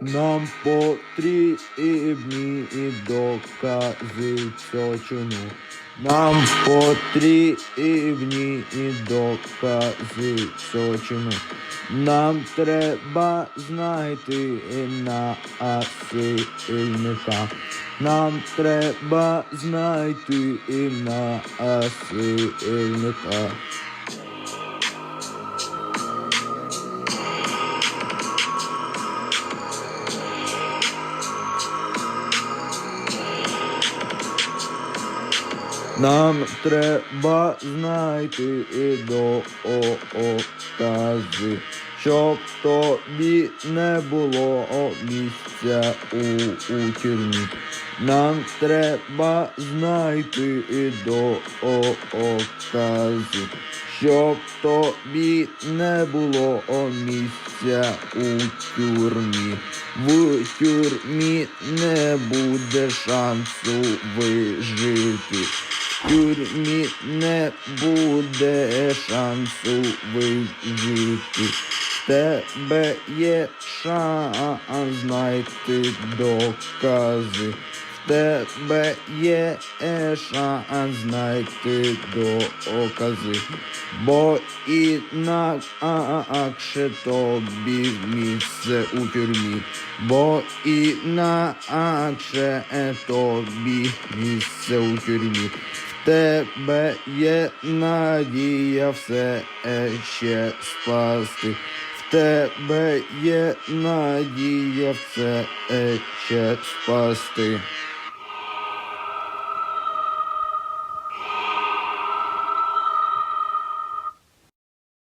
Нам потрібні докази цього чину. Нам потрібні докази цього чину. Нам треба знайти насильника. Нам треба знайти насильника. Нам треба знайти докази, щоб тобі не було місця у, тюрмі. Нам треба знайти докази, щоб тобі не було місця у тюрмі. В тюрмі не буде шансу вижити. В тюрмі не буде шансу вижити. Тебе є шанс знайти докази. Тебе є шанс знайти докази. Бо інакше тобі місце у тюрмі. Бо інакше тобі місце у тюрмі. Тебе є надія все ще спасти. В тебе є надія все ще спасти.